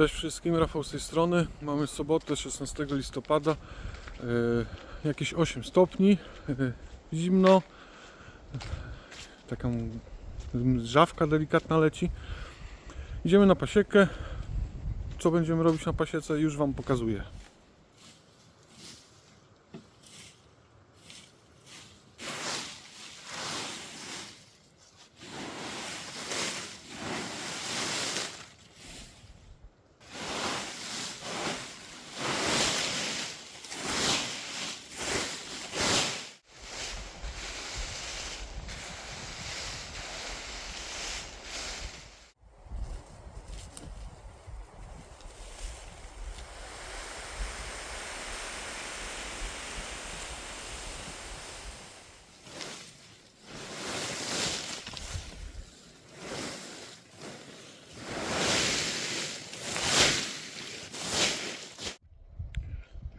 Cześć wszystkim, Rafał z tej strony. Mamy sobotę 16 listopada. E, jakieś 8 stopni, e, zimno. Taka żawka delikatna leci. Idziemy na pasiekę. Co będziemy robić na pasiece już Wam pokazuję.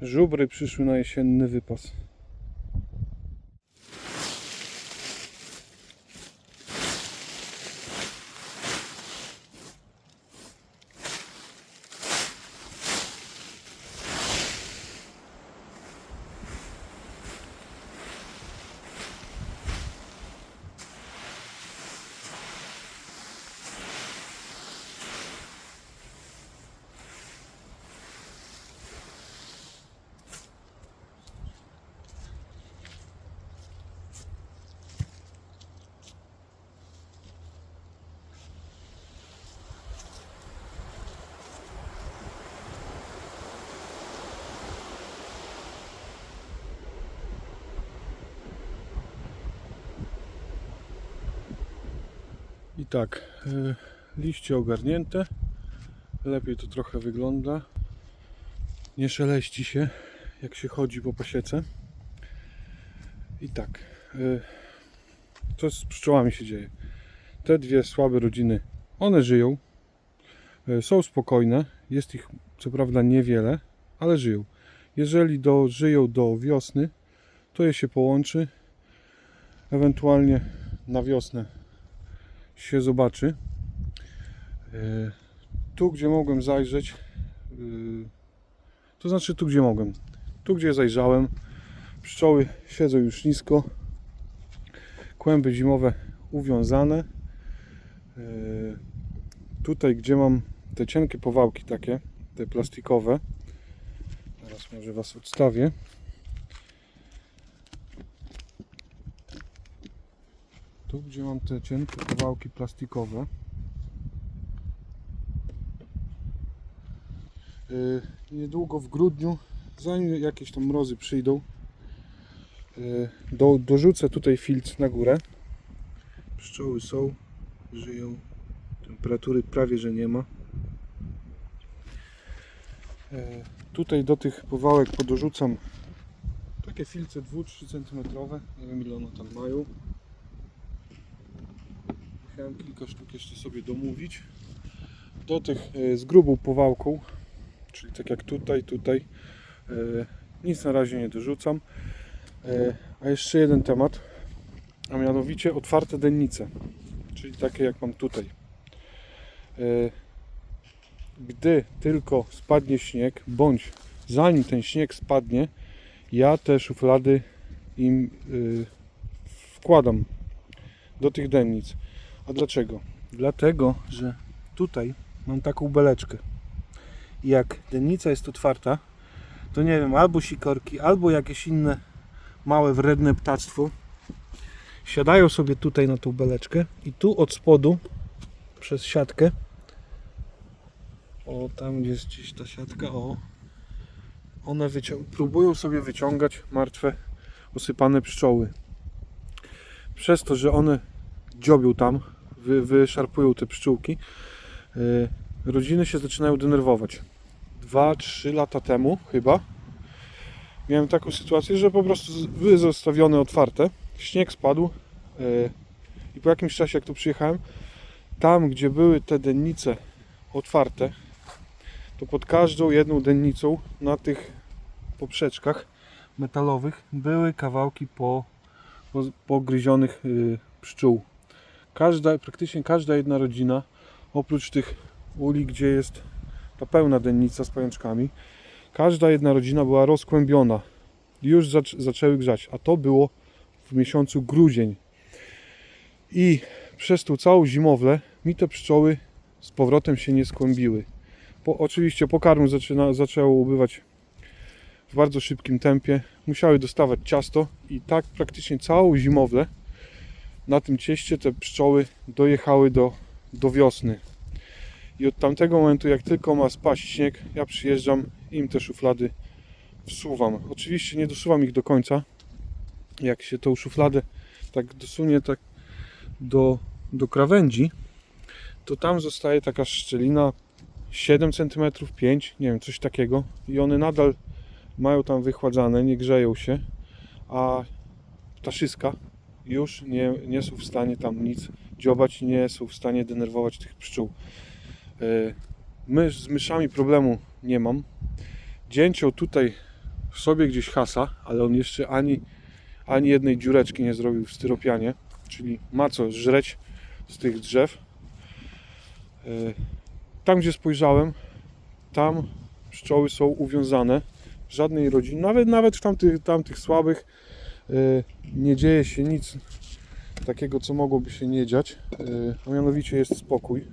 Żubry przyszły na jesienny wypas. I tak, y, liście ogarnięte. Lepiej to trochę wygląda. Nie szeleści się, jak się chodzi po pasiece. I tak, y, co z pszczołami się dzieje? Te dwie słabe rodziny, one żyją, y, są spokojne. Jest ich co prawda niewiele, ale żyją. Jeżeli dożyją do wiosny, to je się połączy. Ewentualnie na wiosnę się zobaczy. E, Tu, gdzie mogłem zajrzeć, e, to znaczy tu, gdzie mogłem, tu, gdzie zajrzałem, pszczoły siedzą już nisko, kłęby zimowe uwiązane. E, Tutaj, gdzie mam te cienkie powałki takie, te plastikowe, teraz może Was odstawię. Tu, gdzie mam te cienkie kawałki plastikowe, yy, niedługo w grudniu, zanim jakieś tam mrozy przyjdą, yy, do, dorzucę tutaj filtr na górę. Pszczoły są, żyją, temperatury prawie że nie ma. Yy, tutaj do tych powałek podorzucam takie filce 2-3 cm, nie wiem ile one tam mają. Musiałem kilka sztuk jeszcze sobie domówić. Do tych e, z grubą powałką, czyli tak jak tutaj, tutaj, e, nic na razie nie dorzucam. E, A jeszcze jeden temat, a mianowicie otwarte dennice, czyli takie jak mam tutaj. Gdy tylko spadnie śnieg, bądź zanim ten śnieg spadnie, ja te szuflady im wkładam do tych dennic. A dlaczego? Dlatego, że tutaj mam taką beleczkę. I jak dennica jest otwarta, to nie wiem, albo sikorki, albo jakieś inne małe, wredne ptactwo siadają sobie tutaj na tą beleczkę i tu od spodu przez siatkę o, tam jest gdzieś ta siatka, o one próbują sobie wyciągać martwe, osypane pszczoły. Przez to, że one dziobią tam, wy, wyszarpują te pszczółki, yy, rodziny się zaczynają denerwować. 2-3 lata temu chyba miałem taką sytuację, że po prostu były zostawione otwarte, śnieg spadł yy, i po jakimś czasie jak tu przyjechałem, tam gdzie były te dennice otwarte, to pod każdą jedną dennicą na tych poprzeczkach metalowych były kawałki po, po, pogryzionych yy, pszczół. Każda, praktycznie każda jedna rodzina, oprócz tych uli, gdzie jest ta pełna dennica z pajączkami. Każda jedna rodzina była rozkłębiona. Już zac- zaczęły grzać, a to było w miesiącu grudzień. I przez tą całą zimowlę mi te pszczoły z powrotem się nie skłębiły. Po, oczywiście pokarmu zaczyna, zaczęło ubywać w bardzo szybkim tempie. Musiały dostawać ciasto i tak praktycznie całą zimowlę na tym cieście te pszczoły dojechały do, do wiosny. I od tamtego momentu, jak tylko ma spaść śnieg, ja przyjeżdżam im te szuflady wsuwam. Oczywiście nie dosuwam ich do końca. Jak się tą szufladę tak dosunie tak do, do krawędzi, to tam zostaje taka szczelina 7 cm, 5, nie wiem, coś takiego. I one nadal mają tam wychładzane, nie grzeją się, a ptaszyska już nie, nie są w stanie tam nic dziobać, nie są w stanie denerwować tych pszczół. E, My z myszami problemu nie mam. Dzięcioł tutaj sobie gdzieś hasa, ale on jeszcze ani, ani jednej dziureczki nie zrobił w styropianie, czyli ma co żreć z tych drzew. E, Tam gdzie spojrzałem, tam pszczoły są uwiązane. Żadnej rodziny, nawet, nawet w tamtych, tamtych słabych nie dzieje się nic takiego, co mogłoby się nie dziać, e, a mianowicie jest spokój.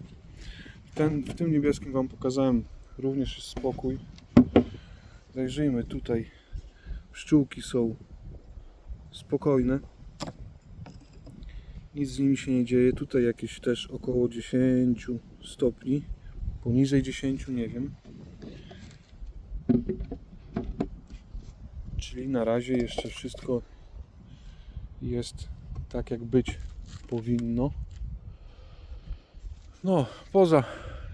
Ten, w tym niebieskim Wam pokazałem również jest spokój. Zajrzyjmy tutaj. Pszczółki są spokojne. Nic z nimi się nie dzieje. Tutaj jakieś też około 10 stopni. Poniżej 10 nie wiem. Czyli na razie jeszcze wszystko jest tak jak być powinno. No, poza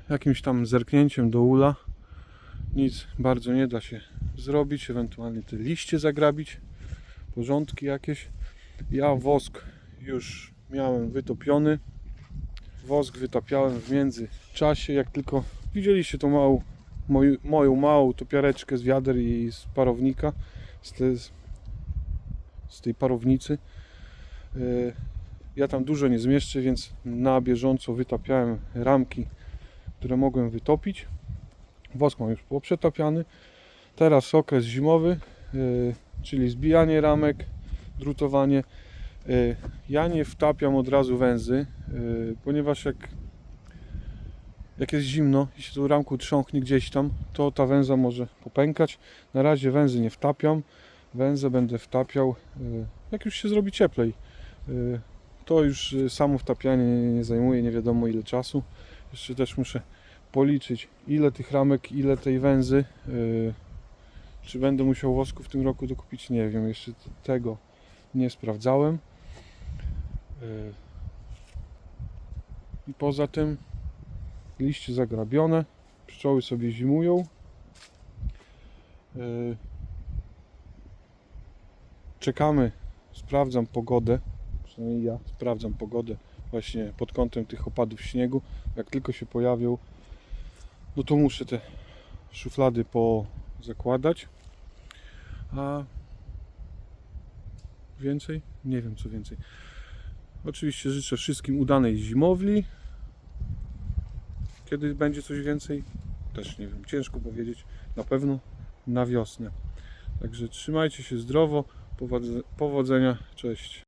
jakimś tam zerknięciem do ula nic bardzo nie da się zrobić, ewentualnie te liście zagrabić, porządki jakieś. Ja wosk już miałem wytopiony. Wosk wytapiałem w międzyczasie, jak tylko widzieliście tą małą, moją, moją małą topiareczkę z wiader i z parownika, z, te, tej parownicy. Yy, ja tam dużo nie zmieszczę, więc na bieżąco wytapiałem ramki, które mogłem wytopić. Wosk mam już poprzetapiany. Teraz okres zimowy, yy, czyli zbijanie ramek, drutowanie. Yy, Ja nie wtapiam od razu węzy, ponieważ jak, jak jest zimno i się tą ramką trząchnie gdzieś tam, to ta węza może popękać. Na razie węzy nie wtapiam. Węzę będę wtapiał, yy, jak już się zrobi cieplej. Yy, to już y, samo wtapianie nie, zajmuje nie wiadomo ile czasu. Jeszcze też muszę policzyć ile tych ramek, ile tej węzy. y, Czy będę musiał wosku w tym roku dokupić? Nie wiem, jeszcze tego nie sprawdzałem. Y, I poza tym liście zagrabione, pszczoły sobie zimują. Czekamy, sprawdzam pogodę przynajmniej ja sprawdzam pogodę właśnie pod kątem tych opadów śniegu. Jak tylko się pojawią, no to muszę te szuflady pozakładać. A więcej? Nie wiem co więcej. Oczywiście życzę wszystkim udanej zimowli. Kiedy będzie coś więcej? Też nie wiem. Ciężko powiedzieć. Na pewno na wiosnę. Także trzymajcie się zdrowo. Powodze- Powodzenia. Cześć.